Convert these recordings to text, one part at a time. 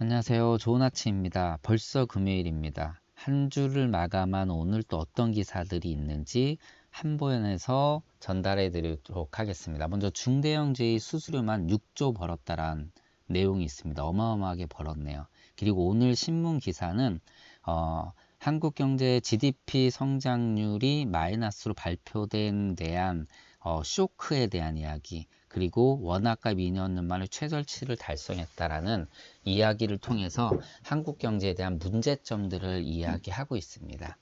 안녕하세요. 좋은 아침입니다. 벌써 금요일입니다. 한 주를 마감한 오늘 또 어떤 기사들이 있는지 한보연에서 전달해 드리도록 하겠습니다. 먼저 중대형제의 수수료만 6조 벌었다란 내용이 있습니다. 어마어마하게 벌었네요. 그리고 오늘 신문 기사는 어, 한국 경제 GDP 성장률이 마이너스로 발표된 대한 어, 쇼크에 대한 이야기 그리고 원화가 미년 만에 최저치를 달성했다라는 이야기를 통해서 한국 경제에 대한 문제점들을 이야기하고 있습니다.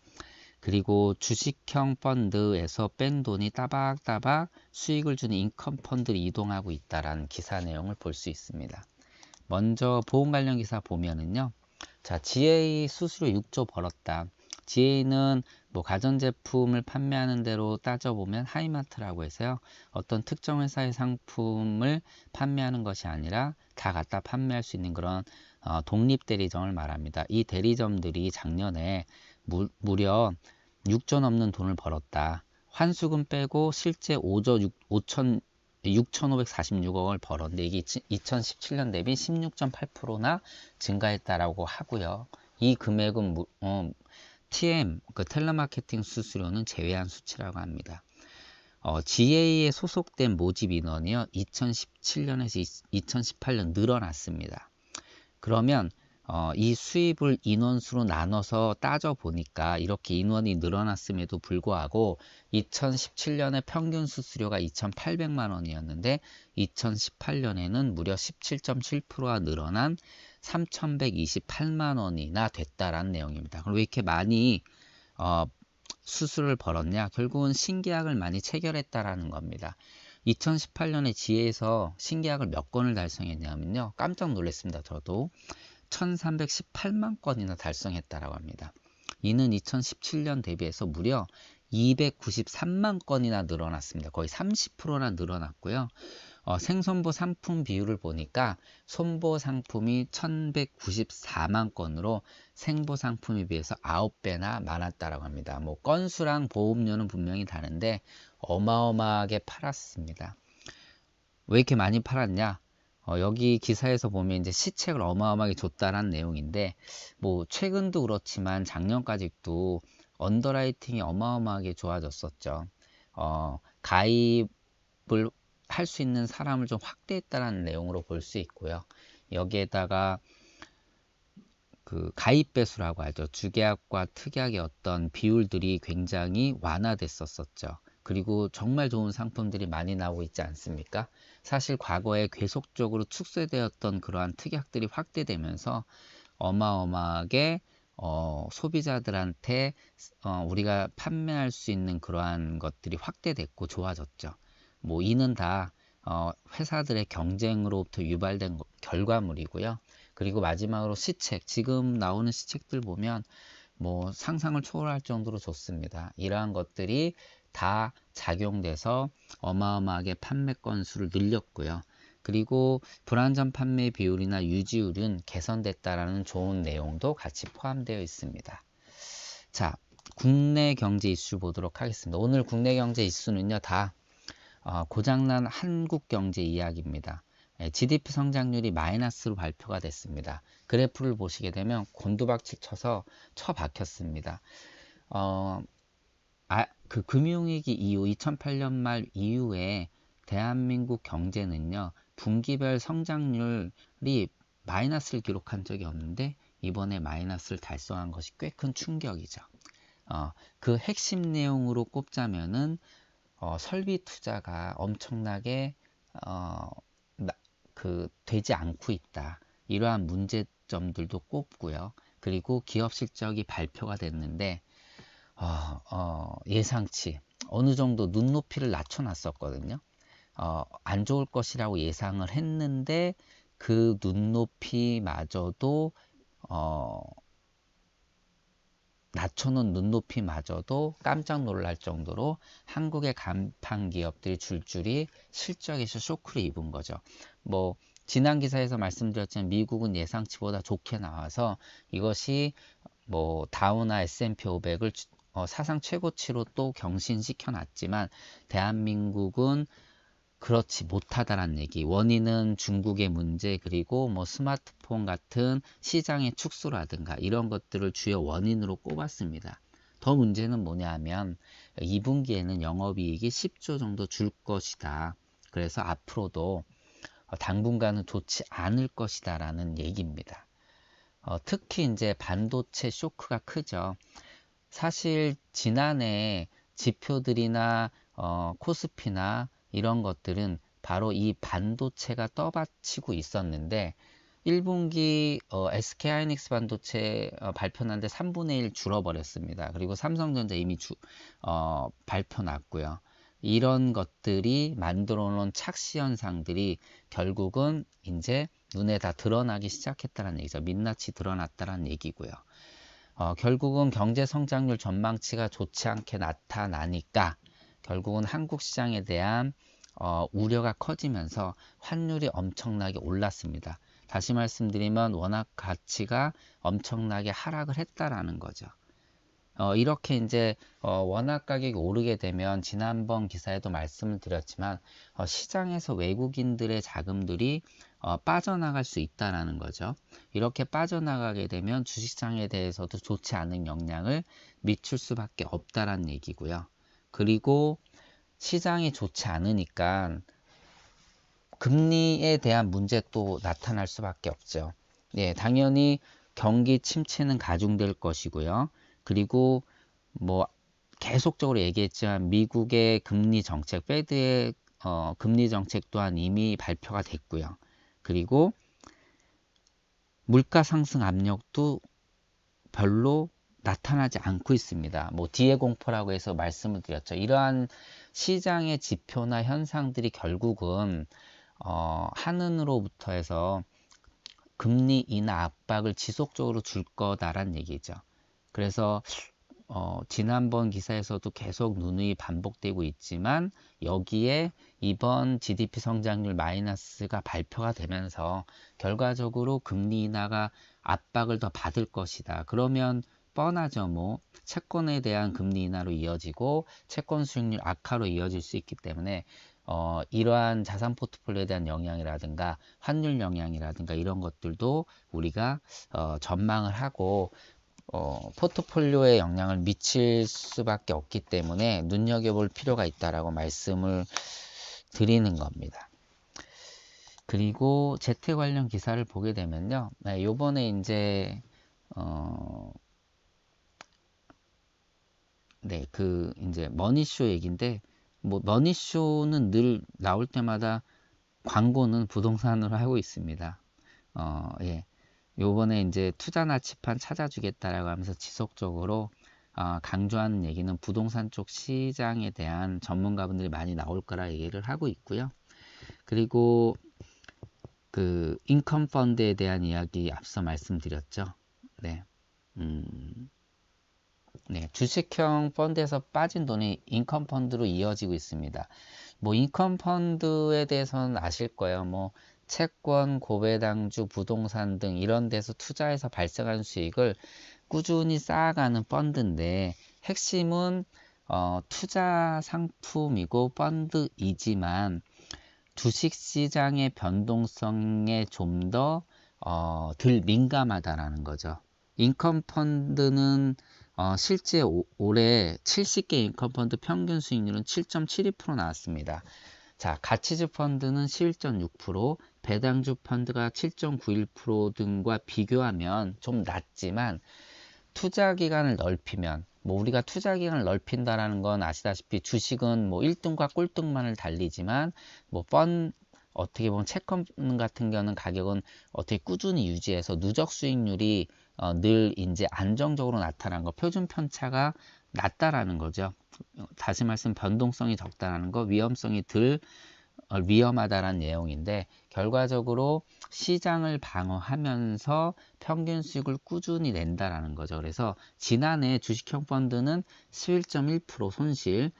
그리고 주식형 펀드에서 뺀 돈이 따박따박 수익을 주는 인컴 펀드로 이동하고 있다라는 기사 내용을 볼 수 있습니다. 먼저 보험 관련 기사 보면은요. 자, GA 수수료 6조 벌었다. GA는 뭐 가전제품을 판매하는 대로 따져보면 하이마트라고 해서요. 어떤 특정 회사의 상품을 판매하는 것이 아니라 다 갖다 판매할 수 있는 그런 어, 독립 대리점을 말합니다. 이 대리점들이 작년에 무, 무려 6조 넘는 돈을 벌었다. 환수금 빼고 실제 5조 6, 5천 6,546억을 벌었는데 이게 2017년 대비 16.8%나 증가했다라고 하고요. 이 금액은 무, 어, TM, 그 텔레마케팅 수수료는 제외한 수치라고 합니다. 어, GA에 소속된 모집 인원이요. 2017년에서 2018년 늘어났습니다. 그러면 어, 이 수입을 인원수로 나눠서 따져 보니까 이렇게 인원이 늘어났음에도 불구하고 2017년에 평균 수수료가 2,800만 원이었는데 2018년에는 무려 17.7%가 늘어난 3,128만 원이나 됐다라는 내용입니다. 그럼 왜 이렇게 많이 어, 수수료를 벌었냐? 결국은 신계약을 많이 체결했다라는 겁니다. 2018년에 지혜에서 신계약을 몇 건을 달성했냐면요. 깜짝 놀랐습니다. 저도. 1318만 건이나 달성했다라고 합니다. 이는 2017년 대비해서 무려 293만 건이나 늘어났습니다. 거의 30%나 늘어났고요. 어, 생선보 상품 비율을 보니까 손보 상품이 1194만 건으로 생보 상품에 비해서 9배나 많았다라고 합니다. 뭐 건수랑 보험료는 분명히 다른데 어마어마하게 팔았습니다. 왜 이렇게 많이 팔았냐? 어, 여기 기사에서 보면 이제 시책을 어마어마하게 줬다는 내용인데 뭐 최근도 그렇지만 작년까지도 언더라이팅이 어마어마하게 좋아졌었죠. 어, 가입을 할 수 있는 사람을 좀 확대했다는 내용으로 볼 수 있고요. 여기에다가 그 가입 배수라고 하죠. 주계약과 특약의 어떤 비율들이 굉장히 완화됐었었죠. 그리고 정말 좋은 상품들이 많이 나오고 있지 않습니까? 사실 과거에 계속적으로 축소되었던 그러한 특약들이 확대되면서 어마어마하게 어, 소비자들한테 어, 우리가 판매할 수 있는 그러한 것들이 확대됐고 좋아졌죠. 뭐 이는 다 어, 회사들의 경쟁으로부터 유발된 결과물이고요. 그리고 마지막으로 시책, 지금 나오는 시책들 보면 뭐 상상을 초월할 정도로 좋습니다. 이러한 것들이 다 작용돼서 어마어마하게 판매 건수를 늘렸고요. 그리고 불안전 판매 비율이나 유지율은 개선됐다라는 좋은 내용도 같이 포함되어 있습니다. 자, 국내 경제 이슈 보도록 하겠습니다. 오늘 국내 경제 이슈는요, 다 어, 고장난 한국 경제 이야기입니다. GDP 예, 성장률이 마이너스로 발표가 됐습니다. 그래프를 보시게 되면 곤두박질 쳐서 처박혔습니다. 어, 아, 그 금융위기 이후 2008년 말 이후에 대한민국 경제는요 분기별 성장률이 마이너스를 기록한 적이 없는데 이번에 마이너스를 달성한 것이 꽤 큰 충격이죠. 어, 그 핵심 내용으로 꼽자면은 어, 설비 투자가 엄청나게 어, 나, 그 되지 않고 있다. 이러한 문제점들도 꼽고요. 그리고 기업 실적이 발표가 됐는데 어, 어, 예상치 어느 정도 눈높이를 낮춰놨었거든요. 어, 안 좋을 것이라고 예상을 했는데 그 눈높이마저도 어, 낮춰놓은 눈높이마저도 깜짝 놀랄 정도로 한국의 간판 기업들이 줄줄이 실적에서 쇼크를 입은 거죠. 뭐 지난 기사에서 말씀드렸지만 미국은 예상치보다 좋게 나와서 이것이 뭐 다우나 S&P 500을 어, 사상 최고치로 또 경신시켜 놨지만 대한민국은 그렇지 못하다란 얘기. 원인은 중국의 문제 그리고 뭐 스마트폰 같은 시장의 축소라든가 이런 것들을 주요 원인으로 꼽았습니다. 더 문제는 뭐냐 하면 2분기에는 영업이익이 10조 정도 줄 것이다. 그래서 앞으로도 당분간은 좋지 않을 것이다 라는 얘기입니다. 어, 특히 이제 반도체 쇼크가 크죠. 사실 지난해 지표들이나 어, 코스피나 이런 것들은 바로 이 반도체가 떠받치고 있었는데 1분기 어, SK하이닉스 반도체 어, 발표 났는데 3분의 1 줄어버렸습니다. 그리고 삼성전자 이미 주, 어, 발표 났고요. 이런 것들이 만들어 놓은 착시 현상들이 결국은 이제 눈에 다 드러나기 시작했다는 얘기죠. 민낯이 드러났다는 얘기고요. 어, 결국은 경제 성장률 전망치가 좋지 않게 나타나니까 결국은 한국 시장에 대한 어, 우려가 커지면서 환율이 엄청나게 올랐습니다. 다시 말씀드리면 워낙 가치가 엄청나게 하락을 했다라는 거죠. 어, 이렇게 이제 어, 원화 가격이 오르게 되면 지난번 기사에도 말씀을 드렸지만 어, 시장에서 외국인들의 자금들이 어, 빠져나갈 수 있다라는 거죠. 이렇게 빠져나가게 되면 주식시장에 대해서도 좋지 않은 영향을 미칠 수밖에 없다라는 얘기고요. 그리고 시장이 좋지 않으니까 금리에 대한 문제 또 나타날 수밖에 없죠. 예, 당연히 경기 침체는 가중될 것이고요. 그리고 뭐 계속적으로 얘기했지만 미국의 금리 정책, 페드의 어, 금리 정책 또한 이미 발표가 됐고요. 그리고 물가 상승 압력도 별로 나타나지 않고 있습니다. 뭐 뒤에 공포라고 해서 말씀을 드렸죠. 이러한 시장의 지표나 현상들이 결국은 어, 한은으로부터 해서 금리 인하 압박을 지속적으로 줄 거다란 얘기죠. 그래서 어, 지난번 기사에서도 계속 누누이 반복되고 있지만 여기에 이번 GDP 성장률 마이너스가 발표가 되면서 결과적으로 금리 인하가 압박을 더 받을 것이다. 그러면 뻔하죠. 뭐 채권에 대한 금리 인하로 이어지고 채권 수익률 악화로 이어질 수 있기 때문에 어, 이러한 자산 포트폴리오에 대한 영향이라든가 환율 영향이라든가 이런 것들도 우리가 어, 전망을 하고 어, 포트폴리오에 영향을 미칠 수밖에 없기 때문에 눈여겨볼 필요가 있다라고 말씀을 드리는 겁니다. 그리고 재테 관련 기사를 보게 되면요. 네, 요번에 이제 어, 네, 그 이제 머니쇼 얘기인데 뭐 머니쇼는 늘 나올 때마다 광고는 부동산으로 하고 있습니다. 어, 예. 요번에 이제 투자 나치판 찾아주겠다라고 하면서 지속적으로 어, 강조하는 얘기는 부동산 쪽 시장에 대한 전문가분들이 많이 나올 거라 얘기를 하고 있고요. 그리고 그 인컴 펀드에 대한 이야기 앞서 말씀드렸죠. 네. 음, 네, 주식형 펀드에서 빠진 돈이 인컴 펀드로 이어지고 있습니다. 뭐 인컴 펀드에 대해서는 아실 거예요. 뭐 채권, 고배당주, 부동산 등 이런 데서 투자해서 발생하는 수익을 꾸준히 쌓아가는 펀드인데 핵심은 어, 투자 상품이고 펀드이지만 주식 시장의 변동성에 좀 더덜 어, 민감하다라는 거죠. 인컴 펀드는 어, 실제 오, 올해 70개 인컴 펀드 평균 수익률은 7.72% 나왔습니다. 자, 가치주 펀드는 11.6%, 배당주 펀드가 7.91% 등과 비교하면 좀 낮지만 투자 기간을 넓히면 뭐 우리가 투자 기간을 넓힌다라는 건 아시다시피 주식은 뭐 1등과 꼴등만을 달리지만 뭐 펀 어떻게 보면 채권 같은 경우는 가격은 어떻게 꾸준히 유지해서 누적 수익률이 어, 늘 이제 안정적으로 나타난 거 표준 편차가 낮다라는 거죠. 다시 말씀 변동성이 적다라는 거 위험성이 덜 어, 위험하다라는 내용인데 결과적으로 시장을 방어하면서 평균 수익을 꾸준히 낸다라는 거죠. 그래서 지난해 주식형 펀드는 11.1% 손실,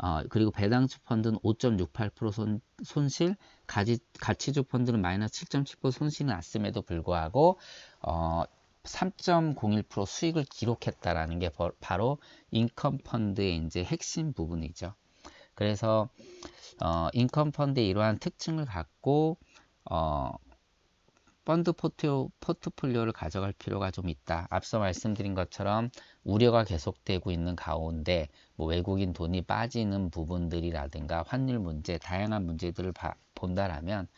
어, 그리고 배당주 펀드는 5.68% 손, 손실, 가치, 가치주 펀드는 마이너스 7.7% 손실이 났음에도 불구하고 어, 3.01% 수익을 기록했다라는 게 바로 인컴 펀드의 이제 핵심 부분이죠. 그래서 어, 인컴 펀드의 이러한 특징을 갖고 어, 펀드 포트, 포트폴리오를 가져갈 필요가 좀 있다. 앞서 말씀드린 것처럼 우려가 계속되고 있는 가운데 뭐 외국인 돈이 빠지는 부분들이라든가 환율 문제, 다양한 문제들을 봐, 본다라면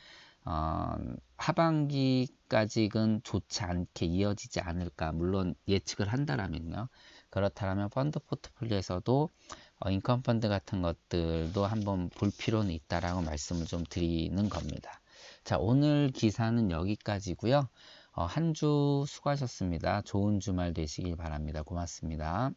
어, 하반기까지는 좋지 않게 이어지지 않을까. 물론 예측을 한다라면요. 그렇다면 펀드 포트폴리오에서도 어, 인컴 펀드 같은 것들도 한번 볼 필요는 있다라고 말씀을 좀 드리는 겁니다. 자, 오늘 기사는 여기까지고요. 어, 한주 수고하셨습니다. 좋은 주말 되시길 바랍니다. 고맙습니다.